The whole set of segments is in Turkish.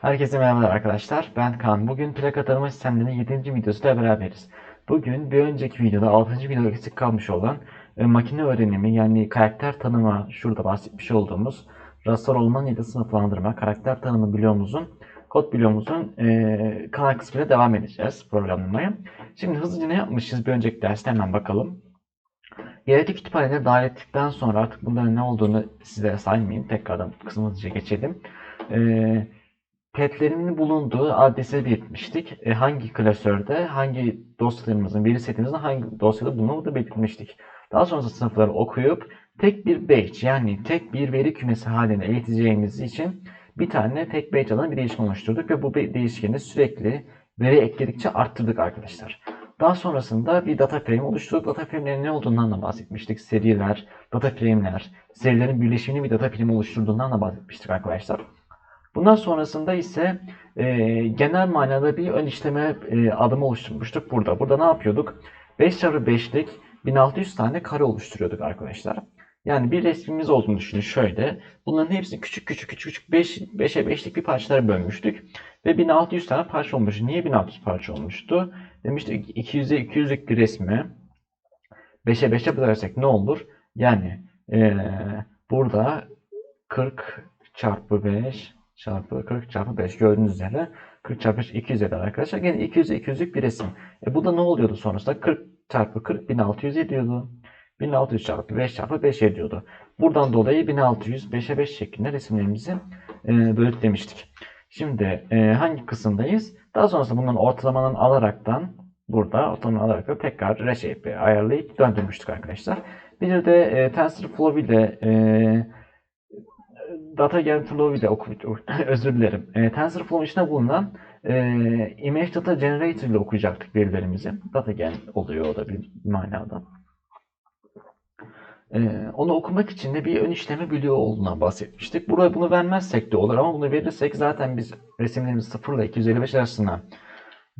Herkese merhabalar arkadaşlar. Ben Kaan. Bugün plaka tanıma sistemlerinin 7. videosuyla beraberiz. Bugün bir önceki videoda 6. videoda eksik kalmış olan e, makine öğrenimi yani karakter tanıma şurada bahsetmiş olduğumuz rastlar olmanın ya da sınıflandırma karakter tanımı bloğumuzun kod bloğumuzun e, kanal kısmıyla devam edeceğiz programlamaya. Şimdi hızlıca ne yapmışız bir önceki derste hemen bakalım. Yaratıcı kütüphanede dahil ettikten sonra artık bunların ne olduğunu size saymayayım. Tekrardan kısmı geçelim. Eee petlerinin bulunduğu adrese belirtmiştik. E, hangi klasörde, hangi dosyalarımızın, veri setimizin hangi dosyada bulunduğunu belirtmiştik. Daha sonra sınıfları okuyup tek bir batch yani tek bir veri kümesi haline eğiteceğimiz için bir tane tek batch alan bir değişken oluşturduk ve bu değişkeni sürekli veri ekledikçe arttırdık arkadaşlar. Daha sonrasında bir data frame oluşturduk. Data frame'lerin ne olduğundan da bahsetmiştik. Seriler, data frame'ler, serilerin birleşimini bir data frame oluşturduğundan da bahsetmiştik arkadaşlar. Bundan sonrasında ise e, genel manada bir ön işleme e, adımı oluşturmuştuk burada. Burada ne yapıyorduk? 5 çarpı 5'lik 1600 tane kare oluşturuyorduk arkadaşlar. Yani bir resmimiz olduğunu düşünün şöyle. Bunların hepsini küçük küçük küçük küçük 5, 5'e 5'lik bir parçalara bölmüştük. Ve 1600 tane parça olmuş. Niye 1600 parça olmuştu? Demiştik 200'e 200'lük bir resmi 5'e 5'e bölersek ne olur? Yani e, burada 40 çarpı 5 çarpı 40 çarpı 5 gördüğünüz üzere 40 çarpı 5 200 eder arkadaşlar. Yine 200 200'lük bir resim. E bu da ne oluyordu sonrasında? 40 çarpı 40 1600 ediyordu. 1600 çarpı 5 çarpı 5 ediyordu. Buradan dolayı 1600 5'e 5 şeklinde resimlerimizi e, bölüklemiştik. Şimdi e, hangi kısımdayız? Daha sonrasında bunların ortalamanın alaraktan burada ortalamanı alarak tekrar reshape'i ayarlayıp döndürmüştük arkadaşlar. Bir de e, TensorFlow ile e, Data Gen Flow ile oku, özür dilerim. E, TensorFlow içinde bulunan e, Image Data Generator ile okuyacaktık verilerimizi. Data Gen oluyor o da bir manada. E, onu okumak için de bir ön işleme bloğu olduğundan bahsetmiştik. Buraya bunu vermezsek de olur ama bunu verirsek zaten biz resimlerimiz 0 ile 255 arasında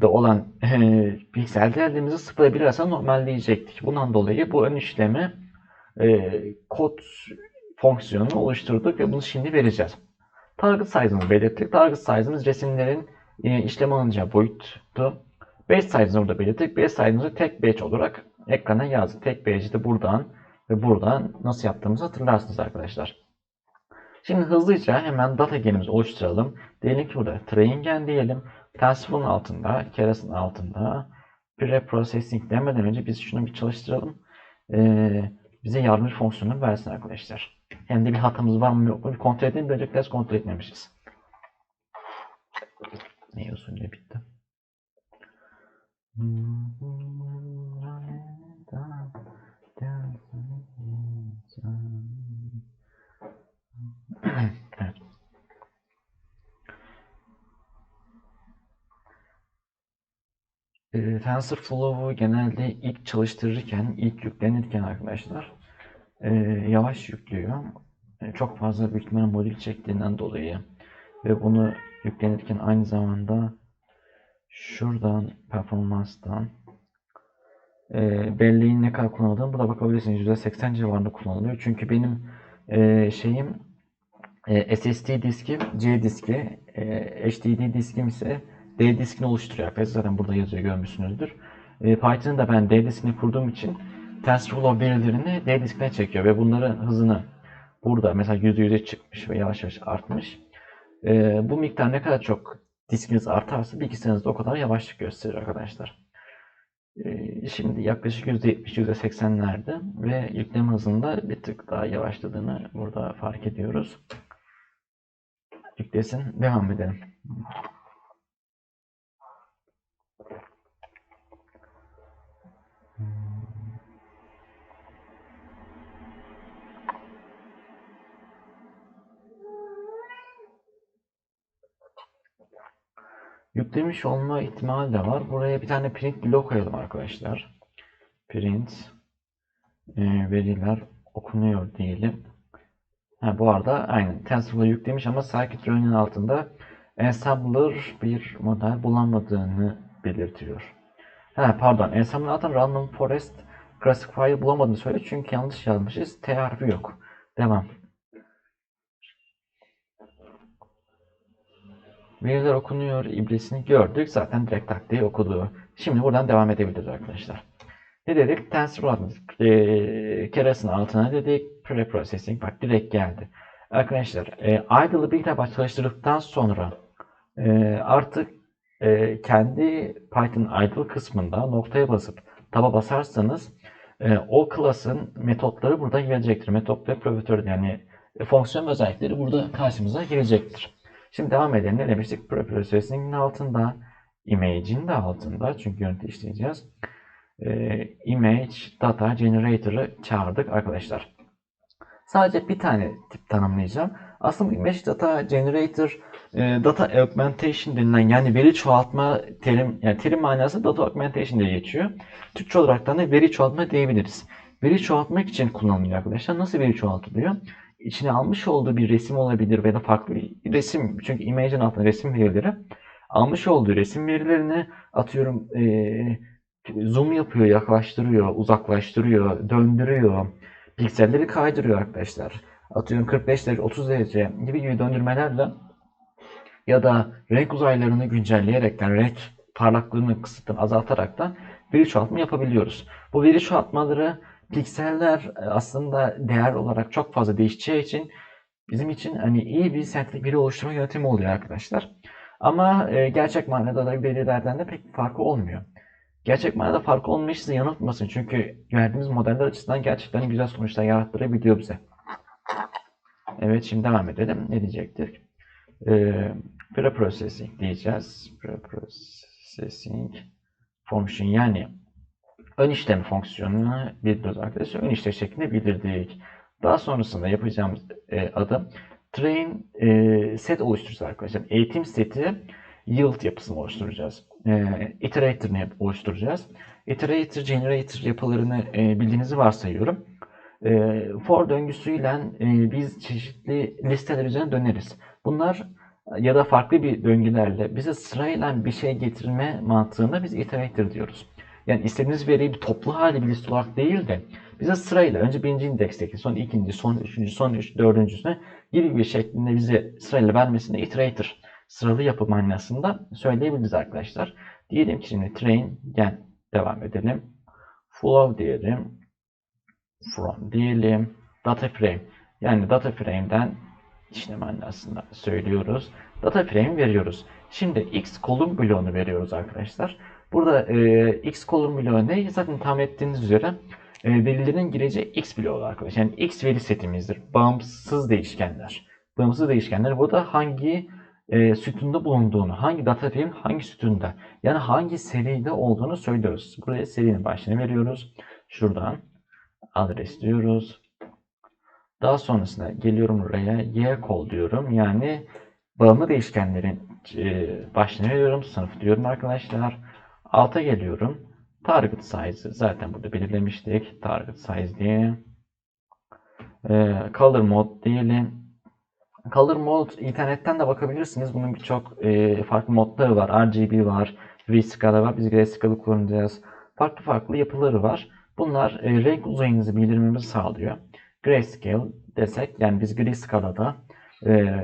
da olan e, piksel değerlerimizi 0 ile 1 arasında normalleyecektik. Bundan dolayı bu ön işlemi e, kod fonksiyonunu oluşturduk ve bunu şimdi vereceğiz. Target size'ımızı belirttik. Target size'ımız resimlerin e, işlem alınacağı boyuttu. Batch size'ını burada belirttik. Batch size'ımızı tek batch olarak ekrana yazdık. Tek batch'i de buradan ve buradan nasıl yaptığımızı hatırlarsınız arkadaşlar. Şimdi hızlıca hemen data genimizi oluşturalım. Diyelim ki burada train diyelim. TensorFlow'un altında, Keras'ın altında pre-processing demeden önce biz şunu bir çalıştıralım. Ee, bize yardımcı fonksiyonu versin arkadaşlar. Hem de bir hatamız var mı yok mu bir kontrol edelim. Böylece ders kontrol etmemişiz. Ne usulü bitti. TensorFlow'u genelde ilk çalıştırırken, ilk yüklenirken arkadaşlar e, yavaş yüklüyor. E, çok fazla büyük ihtimalle modül çektiğinden dolayı ve bunu yüklenirken aynı zamanda şuradan performanstan e, belleğin ne kadar kullanıldığını burada bakabilirsiniz. %80 civarında kullanılıyor. Çünkü benim e, şeyim e, SSD diskim C diski, e, HDD diskim ise D diskini oluşturuyor. Zaten burada yazıyor görmüşsünüzdür. E, Python'ın da ben D diskini kurduğum için TensorFlow verilerini D diskine çekiyor ve bunların hızını burada mesela %100'e çıkmış ve yavaş yavaş artmış. E, bu miktar ne kadar çok diskiniz artarsa bilgisayarınızda o kadar yavaşlık gösterir arkadaşlar. E, şimdi yaklaşık %70, %80'lerde ve yükleme hızında bir tık daha yavaşladığını burada fark ediyoruz. Yüklesin. Devam edelim. Yüklemiş olma ihtimali de var. Buraya bir tane print blok koyalım arkadaşlar. Print e, veriler okunuyor diyelim. Ha, bu arada aynen TensorFlow yüklemiş ama scikit-learn'in altında ensembler bir model bulamadığını belirtiyor. Ha, pardon ensembler altında random forest classifier bulamadığını söyle çünkü yanlış yazmışız. T harfi yok. Devam. Veriler okunuyor ibresini gördük. Zaten direkt taktiği okudu. Şimdi buradan devam edebiliriz arkadaşlar. Ne dedik? TensorFlow e, keresinin altına dedik. Preprocessing bak direkt geldi. Arkadaşlar e, idle'ı bir defa çalıştırdıktan sonra e, artık e, kendi Python idle kısmında noktaya basıp taba basarsanız e, o klasın metotları buradan gelecektir. Metot ve proprietör yani e, fonksiyon özellikleri burada karşımıza gelecektir. Şimdi devam edelim. Ne demiştik? Preprocessing'in altında, image'in de altında çünkü görüntü işleyeceğiz. E, image data generator'ı çağırdık arkadaşlar. Sadece bir tane tip tanımlayacağım. Aslında image data generator e, data augmentation denilen yani veri çoğaltma terim yani terim manası data augmentation diye geçiyor. Türkçe olarak da veri çoğaltma diyebiliriz. Veri çoğaltmak için kullanılıyor arkadaşlar. Nasıl veri çoğaltılıyor? İçine almış olduğu bir resim olabilir veya farklı bir resim. Çünkü image'in altında resim verileri. Almış olduğu resim verilerini atıyorum e, zoom yapıyor, yaklaştırıyor, uzaklaştırıyor, döndürüyor. Pikselleri kaydırıyor arkadaşlar. Atıyorum 45 derece, 30 derece gibi gibi döndürmelerle ya da renk uzaylarını güncelleyerekten, renk parlaklığını kısıtını azaltaraktan veri çoğaltma yapabiliyoruz. Bu veri çoğaltmaları pikseller aslında değer olarak çok fazla değişeceği için bizim için hani iyi bir sentetik veri oluşturma yöntemi oluyor arkadaşlar. Ama e, gerçek manada da verilerden de pek farkı olmuyor. Gerçek manada farkı olmayı sizi yanıltmasın. Çünkü verdiğimiz modeller açısından gerçekten güzel sonuçlar yarattırabiliyor bize. Evet şimdi devam edelim. Ne diyecektik? Ee, preprocessing diyeceğiz. Preprocessing function yani ön işlem fonksiyonunu bildiriyoruz arkadaşlar. Ön işlem şeklinde bildirdik. Daha sonrasında yapacağımız e, adım train e, set oluşturacağız arkadaşlar. Eğitim seti yield yapısını oluşturacağız. E, iterator'ını oluşturacağız. Iterator, generator yapılarını e, bildiğinizi varsayıyorum. E, for döngüsüyle e, biz çeşitli listeler üzerine döneriz. Bunlar ya da farklı bir döngülerle bize sırayla bir şey getirme mantığında biz iterator diyoruz. Yani istediğiniz veriyi bir toplu hali bir liste olarak değil de bize sırayla önce birinci indeksteki, son ikinci, son üçüncü, son üç, dördüncüsüne gibi bir şeklinde bize sırayla vermesine iterator sıralı yapı manasında söyleyebiliriz arkadaşlar. Diyelim ki şimdi train gel devam edelim. Flow diyelim. From diyelim. Data frame. Yani data frame'den işlem manasında söylüyoruz. Data frame veriyoruz. Şimdi x kolum bloğunu veriyoruz arkadaşlar. Burada e, x kolum bloğu ne? Zaten tahmin ettiğiniz üzere e, verilerin gireceği x bloğu arkadaşlar. Yani x veri setimizdir. Bağımsız değişkenler. Bağımsız değişkenler burada hangi e, sütunda bulunduğunu, hangi data frame hangi sütunda, yani hangi seride olduğunu söylüyoruz. Buraya serinin başlığını veriyoruz. Şuradan adres diyoruz. Daha sonrasında geliyorum buraya y kol diyorum. Yani bağımlı değişkenlerin e, başlığını veriyorum. Sınıf diyorum arkadaşlar. Alta geliyorum. Target size'ı zaten burada belirlemiştik. Target size diye. E, color mode diyelim. Color Mode internetten de bakabilirsiniz. Bunun birçok e, farklı modları var. RGB var, V-Scala var. Biz Grayscale'ı kullanacağız. Farklı farklı yapıları var. Bunlar e, renk uzayınızı bildirmemizi sağlıyor. Grayscale desek yani biz Grayscale'da e,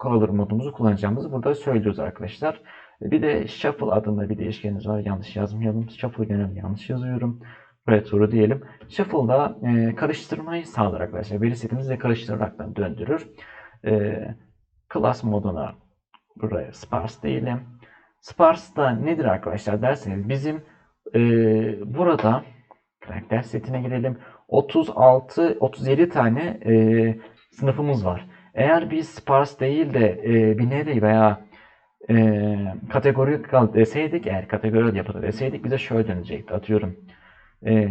Color modumuzu kullanacağımızı burada söylüyoruz arkadaşlar. Bir de Shuffle adında bir değişkenimiz var. Yanlış yazmayalım. Shuffle genelde yanlış yazıyorum. Retro diyelim. Shuffle'da e, karıştırmayı sağlar arkadaşlar. Veri setimizi de karıştırarak döndürür e, class moduna buraya sparse diyelim. Sparse da nedir arkadaşlar derseniz bizim e, burada karakter setine girelim. 36 37 tane e, sınıfımız var. Eğer biz sparse değil de e, binary veya e, kategori deseydik eğer kategori yapıda deseydik bize şöyle dönecekti. Atıyorum e,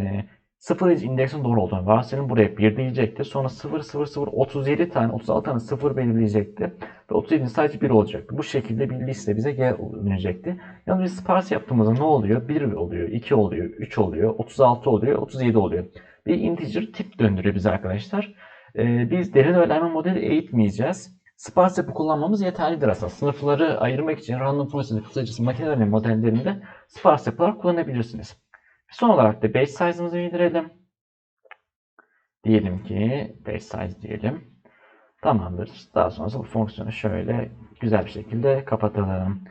0 indeksin doğru olduğunu varsayalım. Buraya 1 diyecekti. Sonra 0, 0, 0, 37 tane, 36 tane 0 belirleyecekti. Ve 37'nin sadece 1 olacaktı. Bu şekilde bir liste bize gelecekti. Yalnız biz sparse yaptığımızda ne oluyor? 1 oluyor, 2 oluyor, 3 oluyor, 36 oluyor, 37 oluyor. Bir integer tip döndürüyor bize arkadaşlar. Ee, biz derin öğrenme modeli eğitmeyeceğiz. Sparse yapı kullanmamız yeterlidir aslında. Sınıfları ayırmak için random processing kısacası makine öğrenme modellerinde sparse yapılar kullanabilirsiniz. Son olarak da base size'ımızı bildirelim. Diyelim ki base size diyelim. Tamamdır. Daha sonrasında bu fonksiyonu şöyle güzel bir şekilde kapatalım.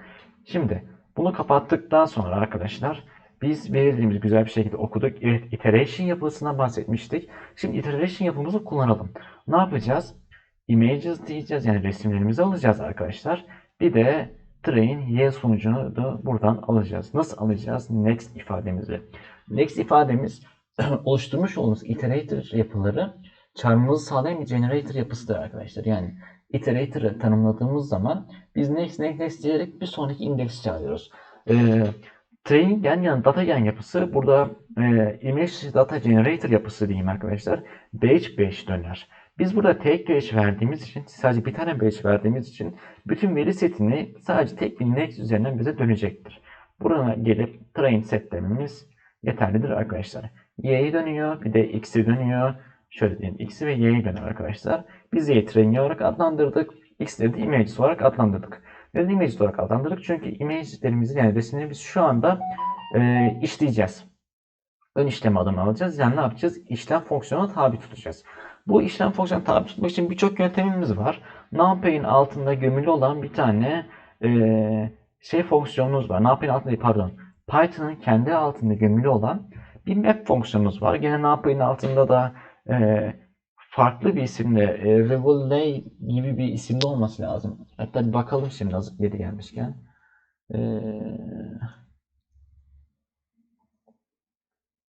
Şimdi bunu kapattıktan sonra arkadaşlar biz belirlediğimiz güzel bir şekilde okuduk. Evet, iteration yapısından bahsetmiştik. Şimdi iteration yapımızı kullanalım. Ne yapacağız? Images diyeceğiz. Yani resimlerimizi alacağız arkadaşlar. Bir de train y sonucunu da buradan alacağız. Nasıl alacağız? Next ifademizi. Next ifademiz oluşturmuş olduğumuz iterator yapıları çarpımımızı sağlayan bir generator yapısıdır arkadaşlar. Yani iterator'ı tanımladığımız zaman biz next next next diyerek bir sonraki indeksi çağırıyoruz. Ee, train gen yani data gen yapısı burada e, image data generator yapısı diyeyim arkadaşlar. Batch batch döner. Biz burada tek batch verdiğimiz için sadece bir tane batch verdiğimiz için bütün veri setini sadece tek bir next üzerinden bize dönecektir. Buraya gelip train set dememiz yeterlidir arkadaşlar. Y'ye dönüyor bir de x'e dönüyor. Şöyle diyeyim x'i ve y'ye dönüyor arkadaşlar. Biz y'yi train olarak adlandırdık. X'leri de images olarak adlandırdık. Neden images olarak adlandırdık? Çünkü image'lerimizi yani resimleri biz şu anda e, işleyeceğiz. Ön işlem adını alacağız. Yani ne yapacağız? İşlem fonksiyonuna tabi tutacağız. Bu işlem fonksiyonu tabi tutmak için birçok yöntemimiz var. NumPy'in altında gömülü olan bir tane e, şey fonksiyonumuz var. NumPy'in altında değil, pardon. Python'ın kendi altında gömülü olan bir map fonksiyonumuz var. Gene NumPy'in altında da e, farklı bir isimle e, Revolay gibi bir isimde olması lazım. Hatta bir bakalım şimdi hazır yeri gelmişken. E,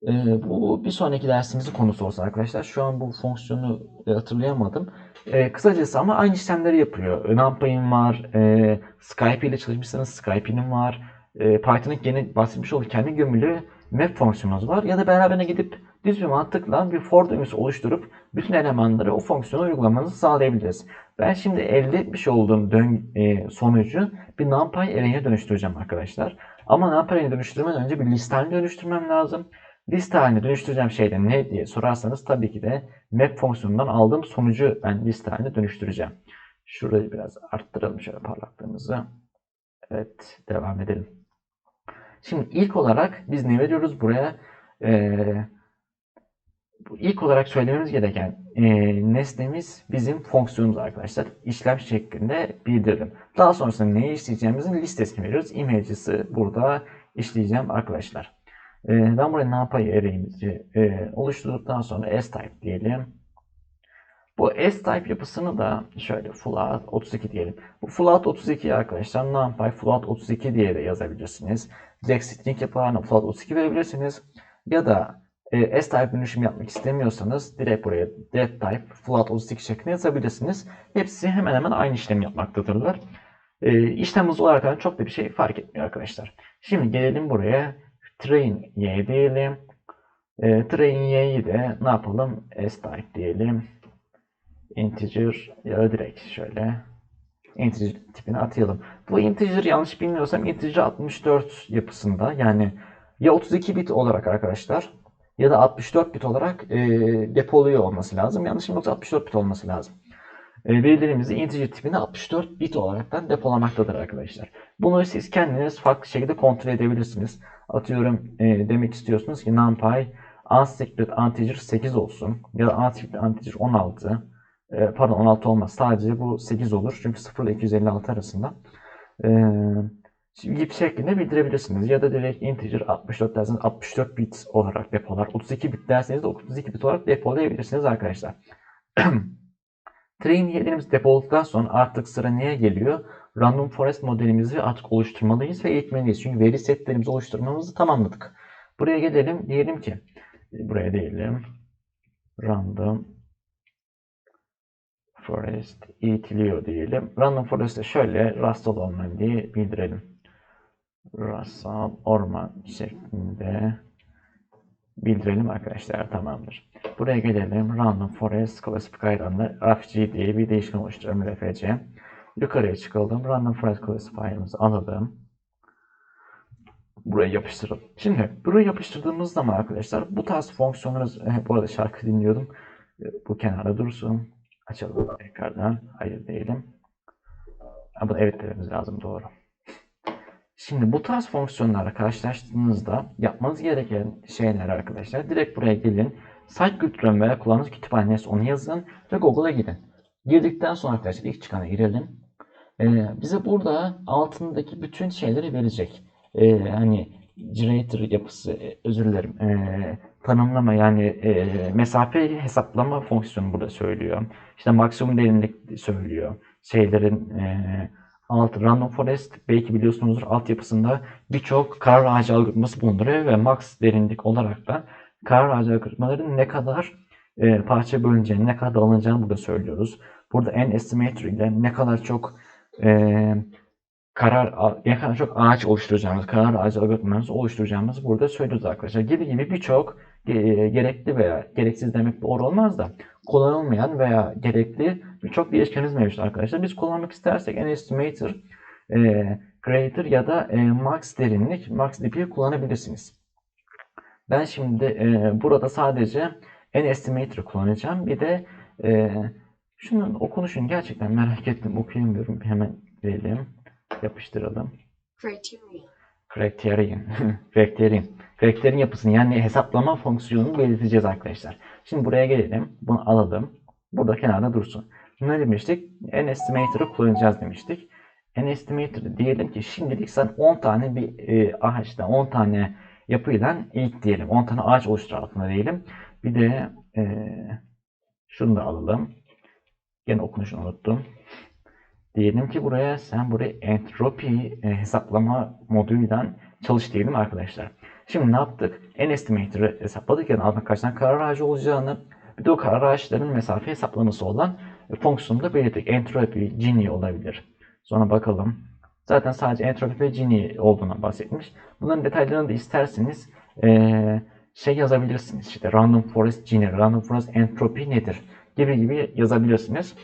e, bu bir sonraki dersimizin konusu olsun arkadaşlar. Şu an bu fonksiyonu e, hatırlayamadım. E, kısacası ama aynı işlemleri yapıyor. NumPy'in var. E, Skype ile çalışmışsanız Skype'nin var. E, Python'ın yeni bahsetmiş olduğu kendi gömülü map fonksiyonumuz var. Ya da beraberine gidip düz bir mantıkla bir for döngüsü oluşturup bütün elemanları o fonksiyonu uygulamanızı sağlayabiliriz. Ben şimdi elde etmiş olduğum dön e, sonucu bir NumPy array'e dönüştüreceğim arkadaşlar. Ama NumPy array'e dönüştürmeden önce bir liste haline dönüştürmem lazım. Liste haline dönüştüreceğim şey de ne diye sorarsanız tabii ki de map fonksiyonundan aldığım sonucu ben liste haline dönüştüreceğim. Şurayı biraz arttıralım şöyle parlaklığımızı. Evet devam edelim. Şimdi ilk olarak biz ne veriyoruz buraya? Ee, ilk olarak söylememiz gereken e, nesnemiz bizim fonksiyonumuz arkadaşlar. İşlem şeklinde bildirelim. Daha sonrasında neyi işleyeceğimizin listesini veriyoruz. Images'ı burada işleyeceğim arkadaşlar. E, ben buraya NumPy array'imizi e, oluşturduktan sonra S-type diyelim. Bu S-type yapısını da şöyle float 32 diyelim. Bu float 32 arkadaşlar NumPy float 32 diye de yazabilirsiniz. Direkt string yapılarına float 32 verebilirsiniz. Ya da e, S-type dönüşüm yapmak istemiyorsanız direkt buraya def type float 32 şeklinde yazabilirsiniz. Hepsi hemen hemen aynı işlemi yapmaktadırlar. E, işlem hızı olarak çok da bir şey fark etmiyor arkadaşlar. Şimdi gelelim buraya train y diyelim. E, train y'yi de ne yapalım? S-type diyelim. Integer ya da direkt şöyle integer tipini atayalım. Bu integer yanlış bilmiyorsam integer 64 yapısında yani ya 32 bit olarak arkadaşlar ya da 64 bit olarak e, depoluyor olması lazım. Yanlış yoksa 64 bit olması lazım. E, verilerimizi integer tipinde 64 bit olaraktan depolamaktadır arkadaşlar. Bunu siz kendiniz farklı şekilde kontrol edebilirsiniz. Atıyorum e, demek istiyorsunuz ki numpy unstricted integer 8 olsun ya da unstricted integer 16 e, pardon 16 olmaz. Sadece bu 8 olur. Çünkü 0 ile 256 arasında. E, gibi şeklinde bildirebilirsiniz. Ya da direkt integer 64 derseniz 64 bit olarak depolar. 32 bit derseniz de 32 bit olarak depolayabilirsiniz arkadaşlar. Train yerlerimiz depoladıktan sonra artık sıra neye geliyor? Random Forest modelimizi artık oluşturmalıyız ve eğitmeliyiz. Çünkü veri setlerimizi oluşturmamızı tamamladık. Buraya gelelim. Diyelim ki buraya diyelim. Random Forest eğitiliyor diyelim. Random Forest'e şöyle rastal orman diye bildirelim. Rastal orman şeklinde bildirelim arkadaşlar tamamdır. Buraya gelelim. Random Forest Classifier'dan RFG diye bir değişken oluşturalım RFC. Yukarıya çıkalım. Random Forest Classifier'ımızı alalım. Buraya yapıştıralım. Şimdi buraya yapıştırdığımız zaman arkadaşlar bu tarz fonksiyonları bu arada şarkı dinliyordum. Bu kenara dursun. Açalım tekrardan. Hayır diyelim. Ama evet dememiz lazım doğru. Şimdi bu tarz fonksiyonlarla karşılaştığınızda yapmanız gereken şeyler arkadaşlar direkt buraya gelin. Scikit-learn veya kullandığınız kütüphanesi onu yazın ve Google'a gidin. Girdikten sonra arkadaşlar ilk çıkana girelim. Ee, bize burada altındaki bütün şeyleri verecek. Ee, hani generator yapısı, e, özür dilerim, ee, tanımlama yani ee, mesafe hesaplama fonksiyonu burada söylüyor. İşte maksimum derinlik söylüyor. Şeylerin ee, alt random forest belki biliyorsunuzdur altyapısında birçok karar ağacı algoritması bulunduruyor ve max derinlik olarak da karar ağacı algoritmaların ne kadar e, parça bölüneceğini, ne kadar dağılacağını burada söylüyoruz. Burada n estimator ile ne kadar çok e, karar ne kadar çok ağaç oluşturacağımız, karar ağacı algoritmalarımızı oluşturacağımızı burada söylüyoruz arkadaşlar. Gibi gibi birçok e, gerekli veya gereksiz demek doğru olmaz da kullanılmayan veya gerekli birçok değişkenimiz mevcut arkadaşlar. Biz kullanmak istersek n estimator, e, greater ya da e, max derinlik, max dp'yi kullanabilirsiniz. Ben şimdi e, burada sadece n estimator kullanacağım. Bir de e, şunun okunuşunu gerçekten merak ettim. Okuyamıyorum. Hemen girelim. Yapıştıralım. Criterion. Criterion. Criterion. Criterion yapısını yani hesaplama fonksiyonunu belirteceğiz arkadaşlar. Şimdi buraya gelelim. Bunu alalım. Burada kenarda dursun. Ne demiştik? N estimator'ı kullanacağız demiştik. N estimator diyelim ki şimdilik sen 10 tane bir e, ağaçta 10 tane yapıyla ilk diyelim. 10 tane ağaç oluştur altında diyelim. Bir de e, şunu da alalım. Gene okunuşunu unuttum. Diyelim ki buraya sen buraya entropi e, hesaplama moduyla çalış diyelim arkadaşlar. Şimdi ne yaptık? N estimator'ı hesapladık. Yani altında kaç tane karar ağacı olacağını bir de o karar ağaçlarının mesafe hesaplaması olan e, fonksiyonu da belirttik. Entropi, Gini olabilir. Sonra bakalım. Zaten sadece entropi ve Gini olduğuna bahsetmiş. Bunların detaylarını da isterseniz e, şey yazabilirsiniz. İşte random forest Gini, random forest entropi nedir? Gibi gibi yazabilirsiniz.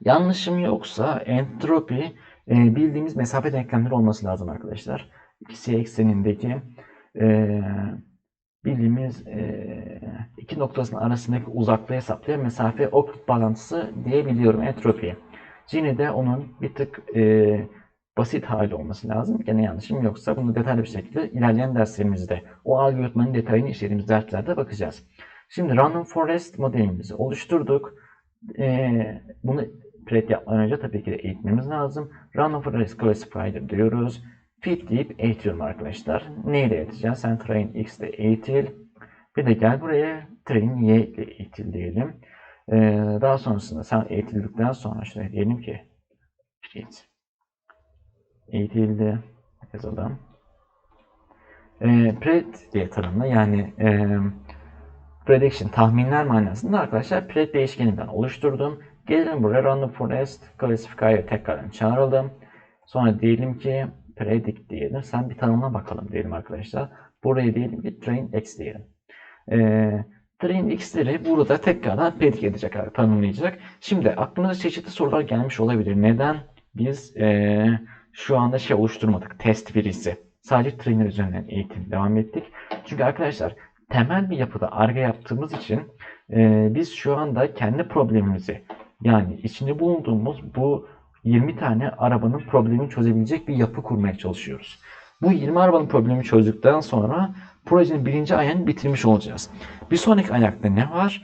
Yanlışım yoksa entropi e, bildiğimiz mesafe denklemleri olması lazım arkadaşlar. İkisi eksenindeki e, bildiğimiz e, iki noktasının arasındaki uzaklığı hesaplayan mesafe oklut bağlantısı diyebiliyorum entropiye. Gini de onun bir tık e, basit hali olması lazım. Gene yanlışım yoksa bunu detaylı bir şekilde ilerleyen derslerimizde o algoritmanın detayını işlediğimiz derslerde bakacağız. Şimdi Random Forest modelimizi oluşturduk. Ee, bunu prep yapmadan önce tabii ki de eğitmemiz lazım. Random Forest Classifier diyoruz. Fit deyip eğitiyorum arkadaşlar. Neyle eğiteceğiz? Sen train x ile eğitil. Bir de gel buraya train y ile eğitil diyelim. Ee, daha sonrasında sen eğitildikten sonra şöyle diyelim ki fit eğitildi yazalım. Ee, pred diye tanımla yani e, prediction tahminler manasında arkadaşlar pred değişkeninden oluşturdum. Gelelim buraya random forest classifier'ı tekrardan çağıralım. Sonra diyelim ki predict diyelim. Sen bir tanımla bakalım diyelim arkadaşlar. Buraya diyelim ki train x diyelim. Ee, train x'leri burada tekrardan predict edecek, tanımlayacak. Şimdi aklınıza çeşitli sorular gelmiş olabilir. Neden biz ee, şu anda şey oluşturmadık? Test verisi. Sadece trainer üzerinden eğitim devam ettik. Çünkü arkadaşlar temel bir yapıda arge yaptığımız için e, biz şu anda kendi problemimizi yani içinde bulunduğumuz bu 20 tane arabanın problemini çözebilecek bir yapı kurmaya çalışıyoruz. Bu 20 arabanın problemini çözdükten sonra projenin birinci ayağını bitirmiş olacağız. Bir sonraki ayakta ne var?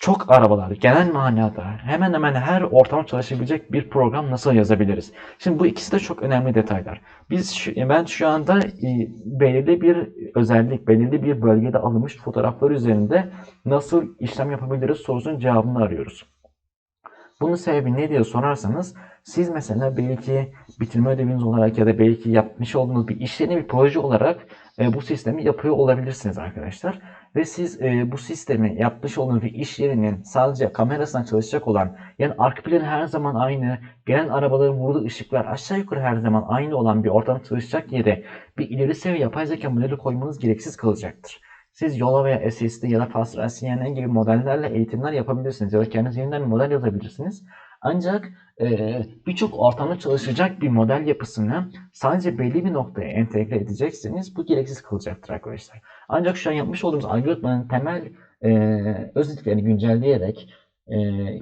Çok arabalar genel manada hemen hemen her ortamda çalışabilecek bir program nasıl yazabiliriz? Şimdi bu ikisi de çok önemli detaylar. Biz şu, ben şu anda e, belirli bir özellik, belirli bir bölgede alınmış fotoğraflar üzerinde nasıl işlem yapabiliriz sorusunun cevabını arıyoruz. Bunun sebebi ne diye sorarsanız siz mesela belki bitirme ödeviniz olarak ya da belki yapmış olduğunuz bir iş yerine bir proje olarak e, bu sistemi yapıyor olabilirsiniz arkadaşlar. Ve siz e, bu sistemi yapmış olduğunuz bir iş yerinin sadece kamerasından çalışacak olan yani arka planı her zaman aynı, gelen arabaların vurduğu ışıklar aşağı yukarı her zaman aynı olan bir ortamda çalışacak yere bir ileri seviye yapay zeka modeli koymanız gereksiz kalacaktır. Siz Yola veya SSD ya da Faster CNN gibi modellerle eğitimler yapabilirsiniz ya da kendiniz yeniden bir model yazabilirsiniz. Ancak e, birçok ortamda çalışacak bir model yapısını sadece belli bir noktaya entegre edecekseniz bu gereksiz kalacaktır arkadaşlar. Ancak şu an yapmış olduğumuz algoritmanın temel e, özelliklerini güncelleyerek e,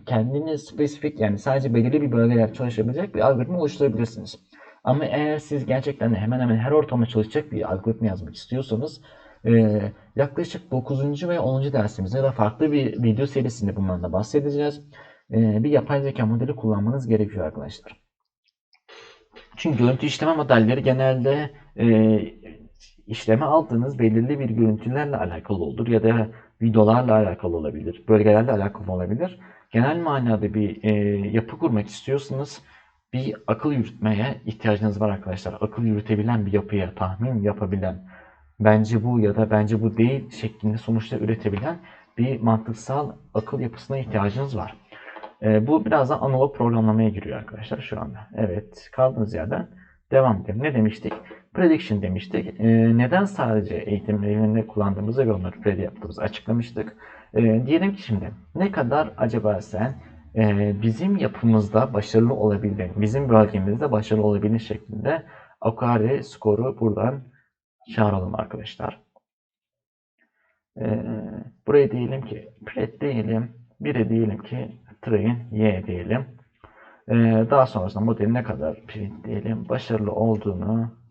kendiniz spesifik yani sadece belirli bir bölgelerde çalışabilecek bir algoritma oluşturabilirsiniz. Ama eğer siz gerçekten de hemen hemen her ortamda çalışacak bir algoritma yazmak istiyorsanız e, yaklaşık 9. ve 10. dersimizde da farklı bir video serisinde bundan da bahsedeceğiz. e, bir yapay zeka modeli kullanmanız gerekiyor arkadaşlar. Çünkü görüntü işleme modelleri genelde e, işleme aldığınız belirli bir görüntülerle alakalı olur ya da videolarla alakalı olabilir, bölgelerle alakalı olabilir. Genel manada bir e, yapı kurmak istiyorsanız bir akıl yürütmeye ihtiyacınız var arkadaşlar. Akıl yürütebilen bir yapıya, tahmin yapabilen, bence bu ya da bence bu değil şeklinde sonuçlar üretebilen bir mantıksal akıl yapısına ihtiyacınız var. E, bu biraz da analog programlamaya giriyor arkadaşlar şu anda. Evet, kaldığınız yerden devam edelim. Ne demiştik? Prediction demiştik. E, neden sadece eğitimlerinde kullandığımızı ve onları predi yaptığımızı açıklamıştık. E, diyelim ki şimdi ne kadar acaba sen e, bizim yapımızda başarılı olabildin, bizim bölgemizde başarılı olabildin şeklinde Akari skoru buradan çağıralım arkadaşlar. E, buraya diyelim ki pred diyelim, bir de diyelim ki train y diyelim. E, daha sonrasında modelin ne kadar print diyelim başarılı olduğunu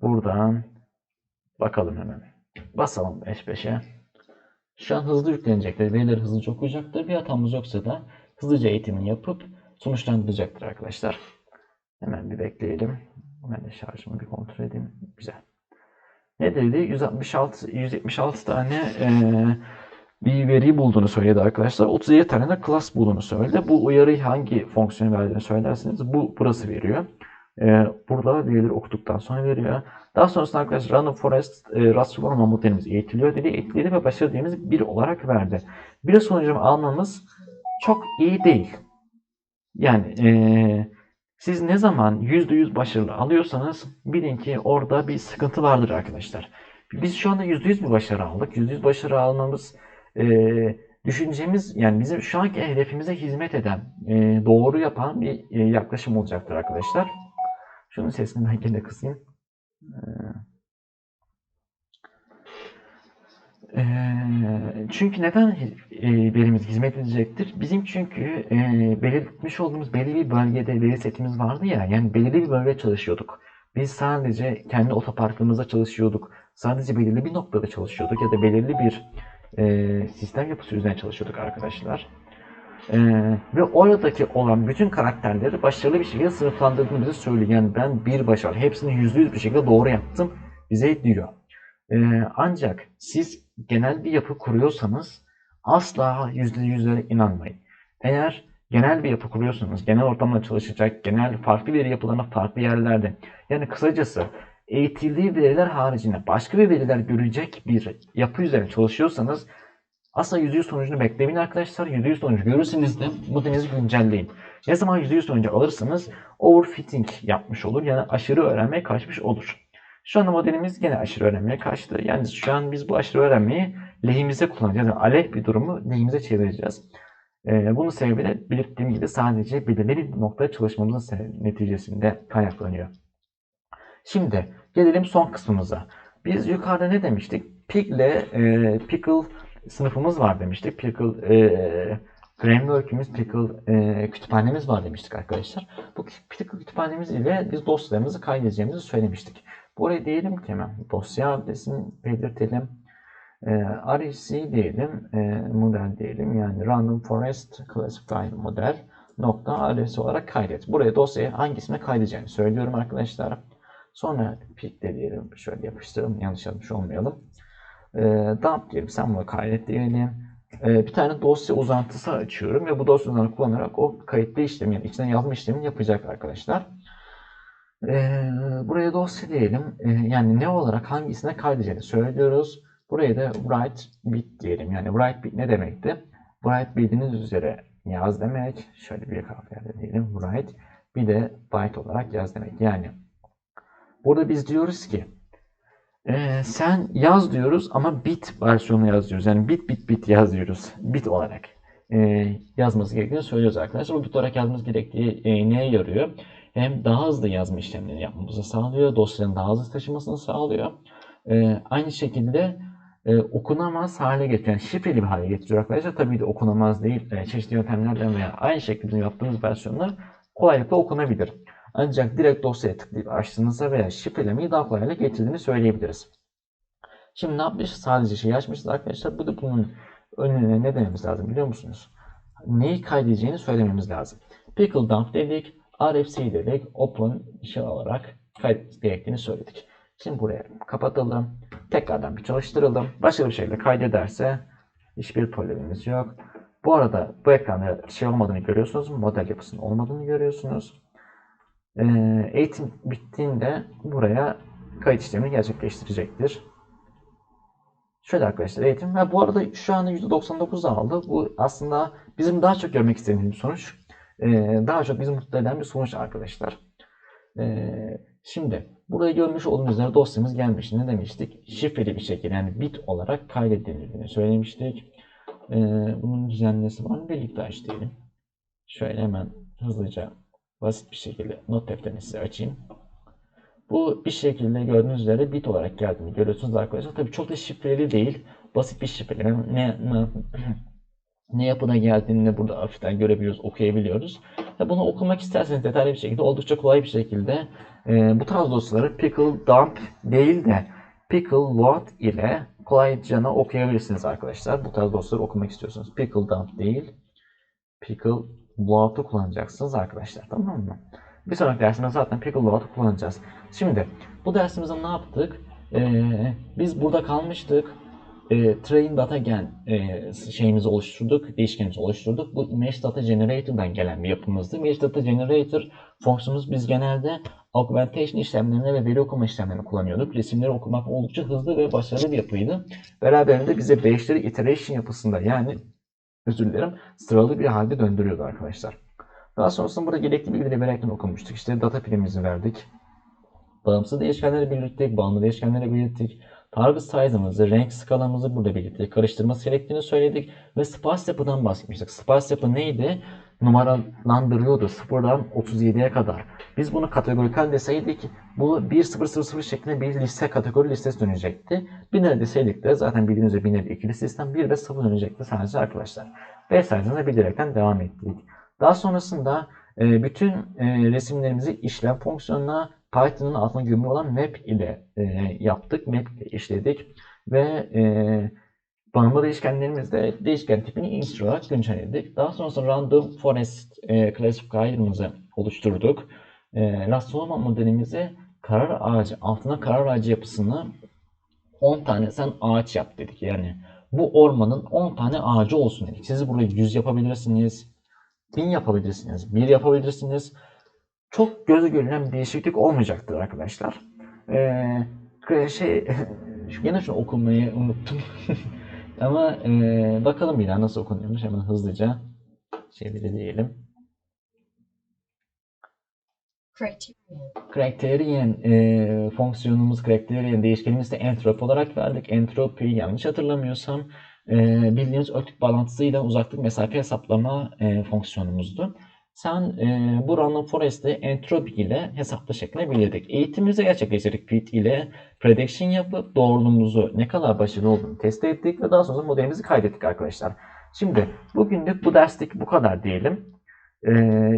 buradan bakalım hemen. Basalım H5'e. Şu an hızlı yüklenecektir. Verileri hızlıca okuyacaktır. Bir hatamız yoksa da hızlıca eğitimini yapıp sonuçlandıracaktır arkadaşlar. Hemen bir bekleyelim. Ben de şarjımı bir kontrol edeyim. Güzel. Ne dedi? 166, 176 tane e, bir veri bulduğunu söyledi arkadaşlar. 37 tane de class bulduğunu söyledi. Bu uyarıyı hangi fonksiyon verdiğini söylerseniz bu burası veriyor. E, burada verileri okuduktan sonra veriyor. Daha sonrasında arkadaşlar Random Forest e, rasyonel modelimiz eğitiliyor dedi. Eğitildi ve başarı dediğimiz bir olarak verdi. Bir sonucu almamız çok iyi değil. Yani e, siz ne zaman %100 başarılı alıyorsanız bilin ki orada bir sıkıntı vardır arkadaşlar. Biz şu anda %100 bir başarı aldık. %100 başarı almamız e, düşüncemiz yani bizim şu anki hedefimize hizmet eden, e, doğru yapan bir e, yaklaşım olacaktır arkadaşlar. Şunun sesini ben gene kısayım. Ee, çünkü neden e, verimiz hizmet edecektir? Bizim çünkü e, belirtmiş olduğumuz belli bir bölgede veri setimiz vardı ya, yani belirli bir bölgede çalışıyorduk. Biz sadece kendi otoparkımızda çalışıyorduk. Sadece belirli bir noktada çalışıyorduk ya da belirli bir e, sistem yapısı üzerine çalışıyorduk arkadaşlar. Ee, ve oradaki olan bütün karakterleri başarılı bir şekilde sınıflandırdığını bize söylüyor. Yani ben bir başarı, hepsini yüzde yüz bir şekilde doğru yaptım bize diyor. Ee, ancak siz genel bir yapı kuruyorsanız asla yüzde yüzlere inanmayın. Eğer genel bir yapı kuruyorsanız, genel ortamda çalışacak, genel farklı veri yapılarına farklı yerlerde, yani kısacası eğitildiği veriler haricinde başka bir veriler görecek bir yapı üzerine çalışıyorsanız Asla %100 sonucunu beklemeyin arkadaşlar. %100 sonucu görürseniz de modelinizi güncelleyin. Ne zaman %100 sonucu alırsanız overfitting yapmış olur. Yani aşırı öğrenmeye kaçmış olur. Şu anda modelimiz gene aşırı öğrenmeye kaçtı. Yani şu an biz bu aşırı öğrenmeyi lehimize kullanacağız. Yani aleyh bir durumu lehimize çevireceğiz. Ee, bunun sebebi de belirttiğim gibi sadece belirli bir noktada çalışmamızın neticesinde kaynaklanıyor. Şimdi gelelim son kısmımıza. Biz yukarıda ne demiştik? Pig ile e, Pickle sınıfımız var demiştik. Pickle e, framework'ümüz, Pickle e, kütüphanemiz var demiştik arkadaşlar. Bu Pickle kütüphanemiz ile biz dosyalarımızı kaydedeceğimizi söylemiştik. Buraya diyelim ki hemen dosya adresini belirtelim. E, RFC diyelim, e, model diyelim. Yani Random Forest Classified Model nokta RFC olarak kaydet. Buraya dosyayı hangisine kaydedeceğini söylüyorum arkadaşlar. Sonra pick de diyelim. Şöyle yapıştıralım. Yanlış yazmış olmayalım. E, dump diyelim. Sen bunu kaydet diyelim. E, bir tane dosya uzantısı açıyorum ve bu dosyaları kullanarak o kayıtlı işlemi yani içinden yazma işlemini yapacak arkadaşlar. E, buraya dosya diyelim. E, yani ne olarak hangisine kaydedeceğini söylüyoruz. Buraya da write bit diyelim. Yani write bit ne demekti? Write bildiğiniz üzere yaz demek. Şöyle bir kavga diyelim. Write bir de byte olarak yaz demek. Yani burada biz diyoruz ki ee, sen yaz diyoruz ama bit versiyonu yaz diyoruz. Yani bit bit bit yaz diyoruz. Bit olarak e, yazması gerektiğini söylüyoruz arkadaşlar. Bu bit olarak yazmamız gerektiği e, neye yarıyor? Hem daha hızlı yazma işlemlerini yapmamızı sağlıyor. Dosyanın daha hızlı taşımasını sağlıyor. E, aynı şekilde e, okunamaz hale. Yani şifreli bir hale getiriyor arkadaşlar. Tabii de okunamaz değil. E, çeşitli yöntemlerden veya aynı şekilde yaptığımız versiyonlar kolaylıkla okunabilir. Ancak direkt dosyaya tıklayıp açtığınızda veya şifrelemeyi daha getirdiğini söyleyebiliriz. Şimdi ne yapmışız? Sadece şeyi açmışız arkadaşlar. Bu bunun önüne ne dememiz lazım biliyor musunuz? neyi kaydedeceğini söylememiz lazım. Pickle dump dedik, RFC dedik, open şey olarak kaydet gerektiğini söyledik. Şimdi buraya kapatalım. Tekrardan bir çalıştıralım. Başka bir şeyle kaydederse hiçbir problemimiz yok. Bu arada bu ekranda şey olmadığını görüyorsunuz. Model yapısının olmadığını görüyorsunuz. Ee, eğitim bittiğinde buraya kayıt işlemini gerçekleştirecektir. Şöyle arkadaşlar eğitim. Ha, bu arada şu anda %99 aldı. Bu aslında bizim daha çok görmek istediğimiz bir sonuç. Ee, daha çok bizi mutlu eden bir sonuç arkadaşlar. Ee, şimdi burada görmüş olduğunuz üzere dosyamız gelmiş. Ne demiştik? Şifreli bir şekilde yani bit olarak kaydedildiğini söylemiştik. Ee, bunun düzenlesi var mı? Birlikte aç. Şöyle hemen hızlıca basit bir şekilde not defterini size açayım. Bu bir şekilde gördüğünüz üzere bit olarak geldiğini görüyorsunuz arkadaşlar. Tabii çok da şifreli değil. Basit bir şifreli. Ne, ne, ne yapıda geldiğini burada hafiften görebiliyoruz, okuyabiliyoruz. Bunu okumak isterseniz detaylı bir şekilde, oldukça kolay bir şekilde e, bu tarz dosyaları pickle dump değil de pickle load ile kolayca okuyabilirsiniz arkadaşlar. Bu tarz dosyaları okumak istiyorsunuz. Pickle dump değil, pickle load'u kullanacaksınız arkadaşlar. Tamam mı? Bir sonraki dersimizde zaten pickle load'u kullanacağız. Şimdi bu dersimizde ne yaptık? Ee, biz burada kalmıştık. E, train data gen e, şeyimizi oluşturduk, değişkenimizi oluşturduk. Bu image data generator'dan gelen bir yapımızdı. Image data generator fonksiyonumuz biz genelde augmentation işlemlerini ve veri okuma işlemlerini kullanıyorduk. Resimleri okumak oldukça hızlı ve başarılı bir yapıydı. Beraberinde bize batch'leri iteration yapısında yani özür dilerim sıralı bir halde döndürüyordu arkadaşlar. Daha sonrasında burada gerekli bilgileri verirken okumuştuk. İşte data pilimizi verdik. Bağımsız değişkenleri belirttik, bağımlı değişkenleri belirttik. Target size'ımızı, renk skalamızı burada belirttik. Karıştırması gerektiğini söyledik ve sparse yapıdan bahsetmiştik. Sparse yapı neydi? Numaralandırıyordu 0'dan 37'ye kadar. Biz bunu kategorikal deseydik bu 1000 şeklinde bir liste kategori listesi dönecekti. Binary deseydik de zaten bildiğiniz üzere binary ikili sistem 1 ve 0 dönecekti sadece arkadaşlar. B size'ına bildirekten devam ettik. Daha sonrasında e, bütün e, resimlerimizi işlem fonksiyonuna Python'ın altına gömülü olan map ile e, yaptık. Map ile işledik ve e, bağımlı değişkenlerimizde değişken tipini int olarak güncelledik. Daha sonrasında random forest e, classifier'ımızı oluşturduk. E, Rastrolama modelimizi karar ağacı, altına karar ağacı yapısını 10 tane sen ağaç yap dedik. Yani bu ormanın 10 tane ağacı olsun dedik. Siz burada 100 yapabilirsiniz, 1000 yapabilirsiniz, 1 yapabilirsiniz çok göze görünen bir değişiklik olmayacaktır arkadaşlar. Ee, şey yine şunu okumayı unuttum. Ama e, bakalım bir daha nasıl okunuyormuş hemen hızlıca çevirelim. Criterion. Criterion e, fonksiyonumuz, criterion değişkenimiz de entrop olarak verdik. Entropi yanlış hatırlamıyorsam e, bildiğimiz örtük bağlantısıyla uzaklık mesafe hesaplama e, fonksiyonumuzdu. Sen e, bu random forest'i entropi ile belirledik. Eğitimimizi gerçekleştirdik. Fit ile prediction yapıp doğruluğumuzu ne kadar başarılı olduğunu test ettik ve daha sonra modelimizi kaydettik arkadaşlar. Şimdi bugünlük bu derslik bu kadar diyelim. E,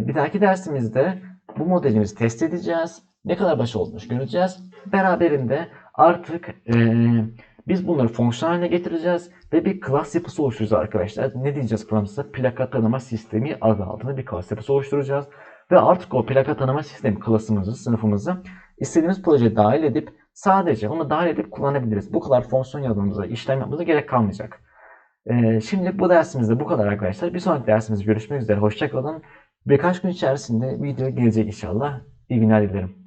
bir dahaki dersimizde bu modelimizi test edeceğiz. Ne kadar başarılı olmuş göreceğiz. Beraberinde artık e, biz bunları fonksiyon haline getireceğiz ve bir class yapısı oluşturacağız arkadaşlar. Ne diyeceğiz class'a? Plaka tanıma sistemi adı altında bir class yapısı oluşturacağız. Ve artık o plaka tanıma sistemi class'ımızı, sınıfımızı istediğimiz projeye dahil edip sadece onu dahil edip kullanabiliriz. Bu kadar fonksiyon yazmamıza, işlem yapmamıza gerek kalmayacak. Ee, şimdi bu dersimizde bu kadar arkadaşlar. Bir sonraki dersimizde görüşmek üzere. Hoşçakalın. Birkaç gün içerisinde video gelecek inşallah. İyi günler dilerim.